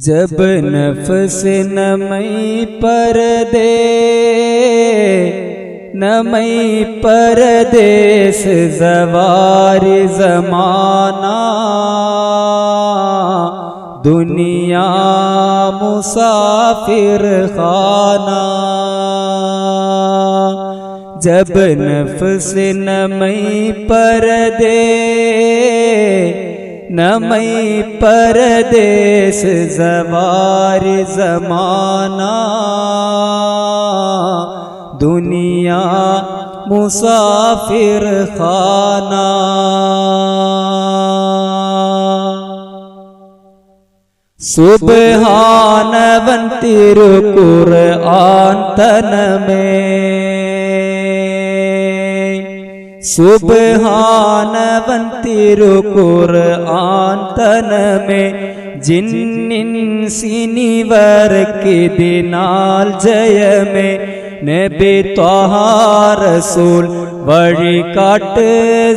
جب نفس نمئی پر دے، نمئی پر دے زوار زمانہ۔ دنیا مسافر خانہ۔ جب نفس نمئی پر دے नमई परदेश जवार जमाना दुनिया मुसाफिर खाना सुबहानवन तिरुकुर आन तन में സുബാനവൻ തിരുക്കുർആൻ തനമേ ജിന്നിൻ സിനിവർക്കിതിനാൽ ജയമേ. നബി ത്വഹാ വഴി കാട്ട്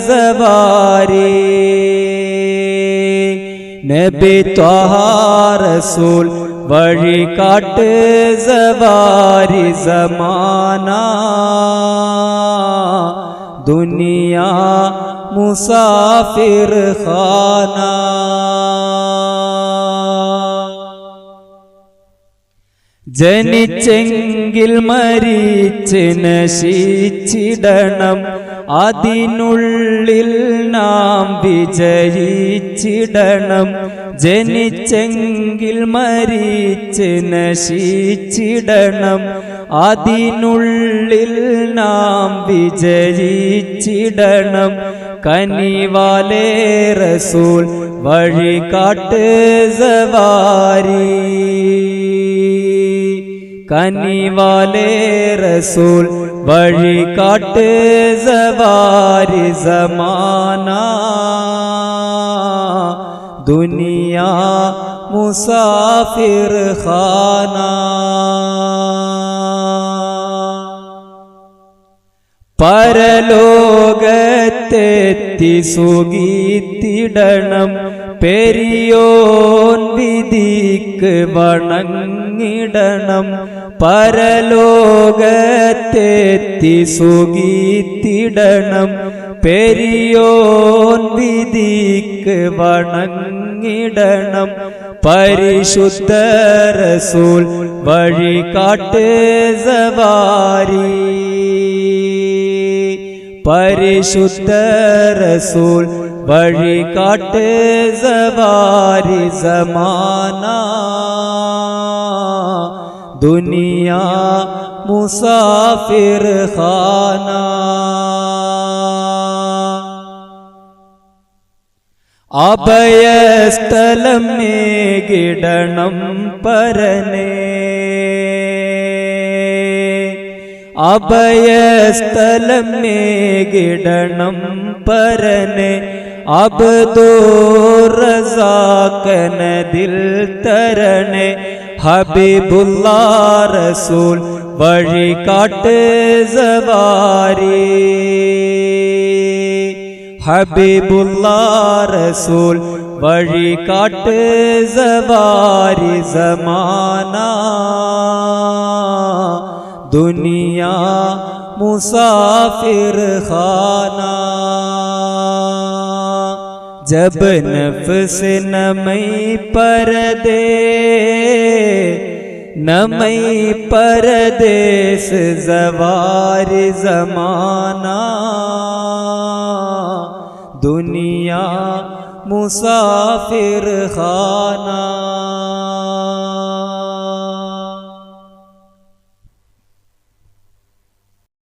സവാരി. നബി ത്വഹാ വഴി കാട്ട് സവാരി. സമാന ദുനിയാ ഖാന ജനിച്ചെങ്കിൽ മരിച്ച് നശിച്ചിടണം. അതിനുള്ളിൽ നാം വിജയിച്ചിടണം. ജനിച്ചെങ്കിൽ മരിച്ച് നശിച്ചിടണം. അതിനുള്ളിൽ നാം വിജയിച്ചിടണം. കനിവാലേ റസൂൽ വഴികാട്ട് സവാരി. കനിവാലേ റസൂൽ വഴികാട്ട് സവാരി. സമാന ദുനിയ മുസാഫിർ ഖാന. പരലോകത്തെത്തി സുഗീത്തിടണം പെരിയോൻ വിധിക്ക് വണങ്ങിടണം. പരലോകത്തെത്തി സുഗീത്തിടണം പെരിയോൻ വിധിക്ക് വണങ്ങിടണം. പരിശുദ്ധ റസൂൽ വഴികാട്ട് സവാരി. പരിശുദ്ധ റസൂൽ വഴികാട്ട് സവാരി സമാന ദുനിയാ മുസാഫിർ ഖാന. അഭയസ്ഥലം മേകിടണം പരനേ. അഭയസ്ഥലം മേകിടണം പരനെ. അബ്ദുറസാക്കനതിൽ തരണേ. ഹബീബുല്ലാ റസൂൽ വഴികാട്ട് സവാരി. ഹബീബുല്ലാ റസൂൽ വഴികാട്ട് സവാരി. സമാന दुनिया मुसाफिर खाना। जब नफ्स नमई पर दे नमई परदेस जवार जमाना। दुनिया मुसाफिर खाना।